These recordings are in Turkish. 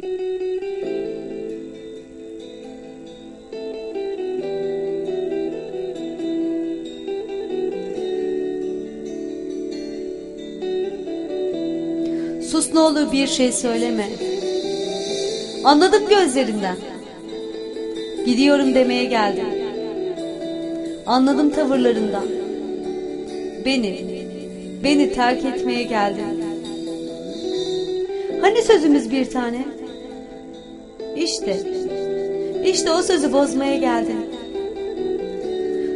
Sus ne olur bir şey söyleme. Anladım gözlerinden. Gidiyorum demeye geldim. Anladım tavırlarından. Beni, beni terk etmeye geldin. Hani sözümüz bir tane? İşte, işte o sözü bozmaya geldin.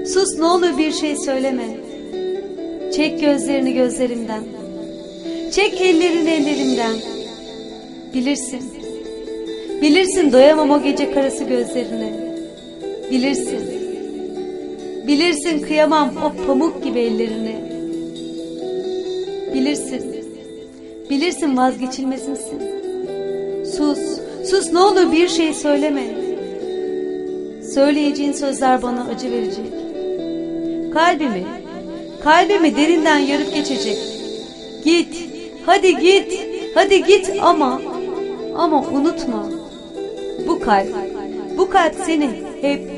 Sus ne olur bir şey söyleme. Çek gözlerini gözlerimden. Çek ellerini ellerimden. Bilirsin. Bilirsin doyamam o gece karası gözlerine. Bilirsin. Bilirsin kıyamam o pamuk gibi ellerine. Bilirsin. Bilirsin vazgeçilmezimsin. Sus. Sus ne olur bir şey söyleme. Söyleyeceğin sözler bana acı verecek. Kalbimi, kalbimi derinden yarıp geçecek. Git, hadi git, hadi git ama, ama unutma. Bu kalp, bu kalp seni hep,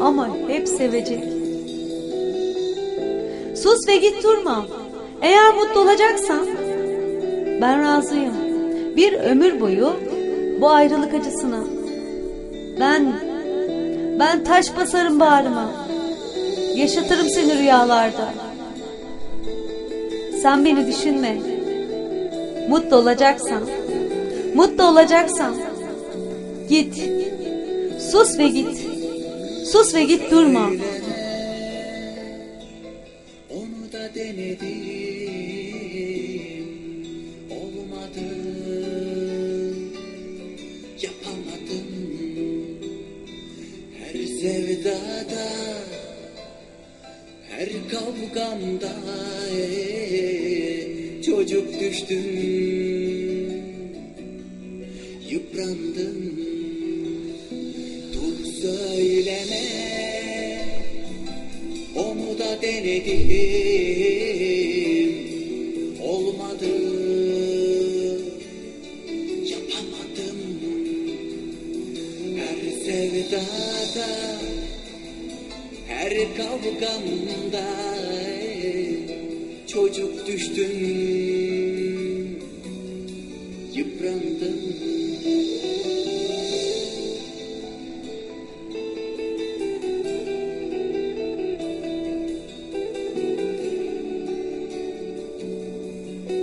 ama hep sevecek. Sus ve git durma. Eğer mutlu olacaksan, ben razıyım. Bir ömür boyu bu ayrılık acısına. Ben, ben taş basarım bağrıma. Yaşatırım seni rüyalarda. Sen beni düşünme. Mutlu olacaksan, mutlu olacaksan git. Sus ve git. Sus ve git durma. Onu da denedim sevdada Her kavgamda eh, Çocuk düştüm Yıprandım. Dur söyleme onu da denedim sevdada Her kavgamda Çocuk düştüm Yıprandım